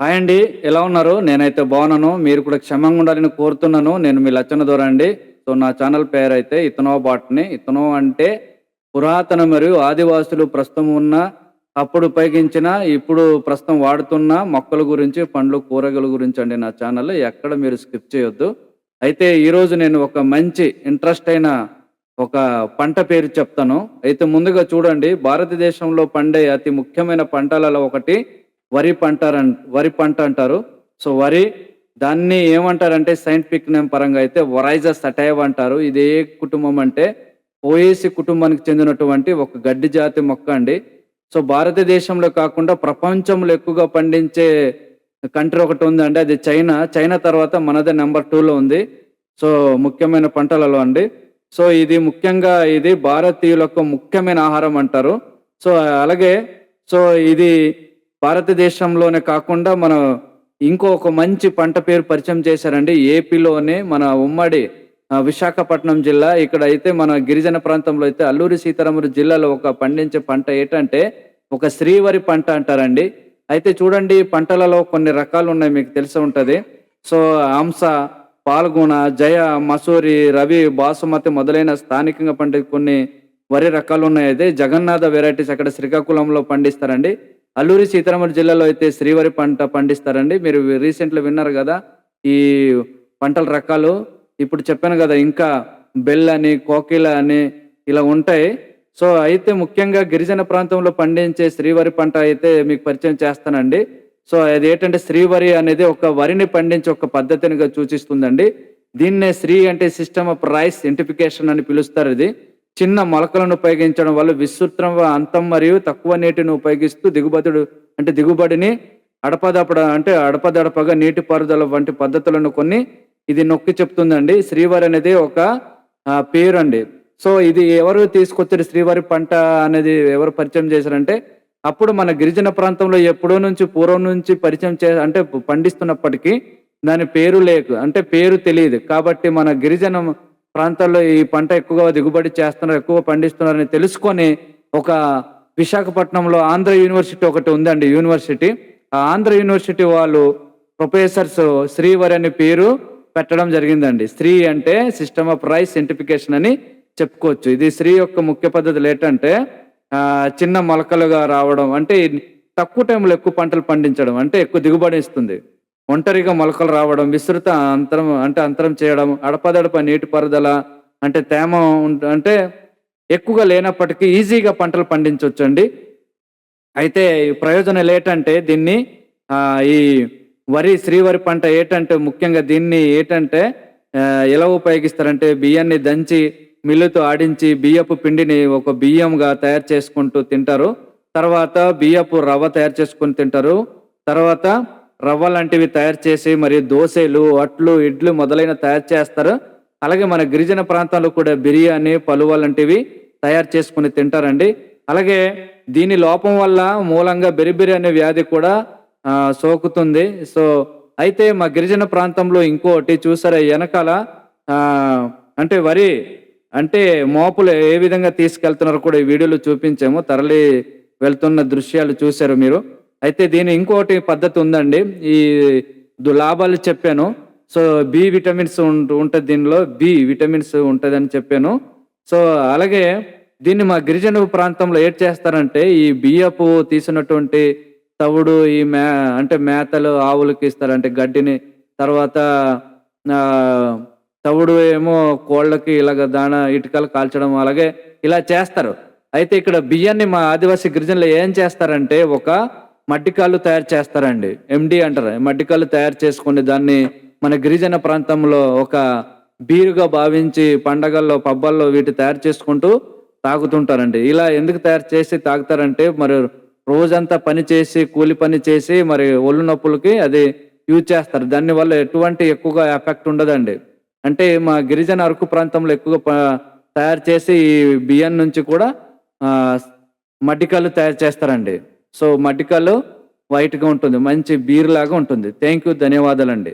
Hi అండి ఎలా ఉన్నారు? నేనైతే బాగున్నాను. మీరు కూడా క్షమంగా ఉండాలని కోరుతున్నాను. నేను మీ లచ్చన దూర అండి. సో నా ఛానల్ పేరు అయితే ఇతనో బాట్ని. ఇతనో అంటే పురాతన మరియు ఆదివాసులు ప్రస్తుతం ఉన్న అప్పుడు ఉపయోగించిన ఇప్పుడు ప్రస్తుతం వాడుతున్న మొక్కల గురించి పండ్లు కూరగాయల గురించి అండి నా ఛానల్. ఎక్కడ మీరు స్కిప్ చేయొద్దు. అయితే ఈరోజు నేను ఒక మంచి ఇంట్రెస్ట్ అయిన ఒక పంట పేరు చెప్తాను. అయితే ముందుగా చూడండి భారతదేశంలో పండే అతి ముఖ్యమైన పంటలలో ఒకటి వరి పంట వరి పంట అంటారు. సో వరి దాన్ని ఏమంటారంటే సైంటిఫిక్ నేమ్ పరంగా అయితే వరైజస్ సటైవ్ అంటారు. ఇది ఏ కుటుంబం అంటే ఓఏసి కుటుంబానికి చెందినటువంటి ఒక గడ్డి జాతి మొక్క అండి. సో భారతదేశంలో కాకుండా ప్రపంచంలో ఎక్కువగా పండించే కంట్రీ ఒకటి ఉందండి. అది చైనా. చైనా తర్వాత మనదే నెంబర్ టూలో ఉంది. సో ముఖ్యమైన పంటలలో అండి. సో ఇది ముఖ్యంగా ఇది భారతీయులకు ముఖ్యమైన ఆహారం అంటారు. సో అలాగే సో ఇది భారతదేశంలోనే కాకుండా మన ఇంకో ఒక మంచి పంట పేరు పరిచయం చేశారండి. ఏపీలోనే మన ఉమ్మడి విశాఖపట్నం జిల్లా. ఇక్కడ అయితే మన గిరిజన ప్రాంతంలో అయితే అల్లూరి సీతారామరాజు జిల్లాలో ఒక పండించే పంట ఏంటంటే ఒక శ్రీవరి పంట అంటారండి. అయితే చూడండి పంటలలో కొన్ని రకాలు ఉన్నాయి మీకు తెలిసి ఉంటుంది. సో హంస పాల్గొన జయ మసూరి రవి బాసుమతి మొదలైన స్థానికంగా పండే కొన్ని వరి రకాలు ఉన్నాయి. అయితే జగన్నాథ వెరైటీస్ అక్కడ శ్రీకాకుళంలో పండిస్తారండి. అల్లూరి సీతారామరాజు జిల్లాలో అయితే శ్రీవరి పంట పండిస్తారండి. మీరు రీసెంట్లో విన్నారు కదా ఈ పంటల రకాలు. ఇప్పుడు చెప్పాను కదా ఇంకా బెల్ అని కోకిల అని ఇలా ఉంటాయి. సో అయితే ముఖ్యంగా గిరిజన ప్రాంతంలో పండించే శ్రీవరి పంట అయితే మీకు పరిచయం చేస్తానండి. సో అది ఏంటంటే శ్రీవరి అనేది ఒక వరిని పండించే ఒక పద్ధతినిగా సూచిస్తుందండి. దీన్నే శ్రీ అంటే సిస్టమ్ ఆఫ్ రైస్ ఇంటిఫికేషన్ అని పిలుస్తారు ఇది. చిన్న మొలకలను ఉపయోగించడం వల్ల విస్తృత అంతం మరియు తక్కువ నీటిని ఉపయోగిస్తూ దిగుబతుడు అంటే దిగుబడిని అడపదపడ అంటే అడపదడపగా నీటి పారుదల వంటి పద్ధతులను కొన్ని ఇది నొక్కి చెప్తుందండి. శ్రీవారి అనేది ఒక పేరండి. పేరు అండి సో ఇది ఎవరు తీసుకొచ్చారు శ్రీవారి పంట అనేది ఎవరు పరిచయం చేశారంటే అప్పుడు మన గిరిజన ప్రాంతంలో ఎప్పుడో నుంచి పూర్వం నుంచి పరిచయం చే అంటే పండిస్తున్నప్పటికీ దాని పేరు లేకు అంటే పేరు తెలియదు. కాబట్టి మన గిరిజన ప్రాంతాల్లో ఈ పంట ఎక్కువగా దిగుబడి చేస్తున్నారు ఎక్కువ పండిస్తున్నారని తెలుసుకొని ఒక విశాఖపట్నంలో ఆంధ్ర యూనివర్సిటీ ఒకటి ఉందండి యూనివర్సిటీ. ఆ ఆంధ్ర యూనివర్సిటీ వాళ్ళు ప్రొఫెసర్స్ శ్రీవరి అనే పేరు పెట్టడం జరిగిందండి. శ్రీ అంటే సిస్టమ్ ఆఫ్ రైస్ సెంటిఫికేషన్ అని చెప్పుకోవచ్చు. ఇది శ్రీ యొక్క ముఖ్య పద్ధతులు ఏంటంటే చిన్న మొలకలుగా రావడం అంటే తక్కువ టైంలో ఎక్కువ పంటలు పండించడం అంటే ఎక్కువ దిగుబడి ఇస్తుంది. ఒంటరిగా మొలకలు రావడం విస్తృత అంతరం అంటే అంతరం చేయడం అడపదడప నీటిపారుదల అంటే తేమ అంటే ఎక్కువగా లేనప్పటికీ ఈజీగా పంటలు పండించవచ్చు అండి అయితే ప్రయోజనాలు ఏంటంటే దీన్ని ఈ వరి శ్రీవరి పంట ఏంటంటే ముఖ్యంగా దీన్ని ఏంటంటే ఎలా ఉపయోగిస్తారంటే బియ్యాన్ని దంచి మిల్లుతో ఆడించి బియ్యపు పిండిని ఒక బియ్యంగా తయారు చేసుకుంటూ తింటారు. తర్వాత బియ్యపు రవ్వ తయారు చేసుకొని తింటారు. తర్వాత రవ్వ లాంటివి తయారు చేసి మరియు దోశలు అట్లు ఇడ్లు మొదలైన తయారు చేస్తారు. అలాగే మన గిరిజన ప్రాంతాల్లో కూడా బిర్యానీ పలువ లాంటివి తయారు చేసుకుని తింటారండి. అలాగే దీని లోపం వల్ల మూలంగా బెరిబెరి అనే వ్యాధి కూడా సోకుతుంది. సో అయితే మా గిరిజన ప్రాంతంలో ఇంకోటి చూసారా వెనకాల అంటే వరి అంటే మోపులు ఏ విధంగా తీసుకెళ్తున్నారో కూడా ఈ వీడియోలో చూపించాము. తరలి వెళ్తున్న దృశ్యాలు చూశారు మీరు. అయితే దీని ఇంకోటి పద్ధతి ఉందండి. ఈ లాభాలు చెప్పాను. సో బి విటమిన్స్ ఉంటుంది దీనిలో. బి విటమిన్స్ ఉంటుందని చెప్పాను. సో అలాగే దీన్ని మా గిరిజన ప్రాంతంలో ఏం చేస్తారంటే ఈ బియ్యపు తీసినటువంటి తవుడు ఈ మే అంటే మేతలు ఆవులకి ఇస్తారంటే గడ్డిని. తర్వాత తవుడు ఏమో కోళ్ళకి ఇలాగ దాన ఇటుకలు కాల్చడం అలాగే ఇలా చేస్తారు. అయితే ఇక్కడ బియ్యాన్ని మా ఆదివాసీ గిరిజనులు ఏం చేస్తారంటే ఒక మడ్డికాళ్ళు తయారు చేస్తారండి. ఎండి అంటారు. మడ్డికాళ్ళు తయారు చేసుకుని దాన్ని మన గిరిజన ప్రాంతంలో ఒక బీరుగా భావించి పండగల్లో పబ్బల్లో వీటి తయారు చేసుకుంటూ తాగుతుంటారండి. ఇలా ఎందుకు తయారు చేసి తాగుతారంటే మరి రోజంతా పని చేసి కూలి పని చేసి మరి ఒళ్ళు నొప్పులకి అది యూజ్ చేస్తారు. దాని వల్ల ఎటువంటి ఎక్కువగా ఎఫెక్ట్ ఉండదండి. అంటే మా గిరిజన అరకు ప్రాంతంలో ఎక్కువగా తయారు చేసి ఈ బియ్యం నుంచి కూడా మడ్డికాళ్ళు తయారు చేస్తారండి. సో మడ్డికల్లు వైట్గా ఉంటుంది మంచి బీర్ లాగా ఉంటుంది. థ్యాంక్ యూ ధన్యవాదాలండి.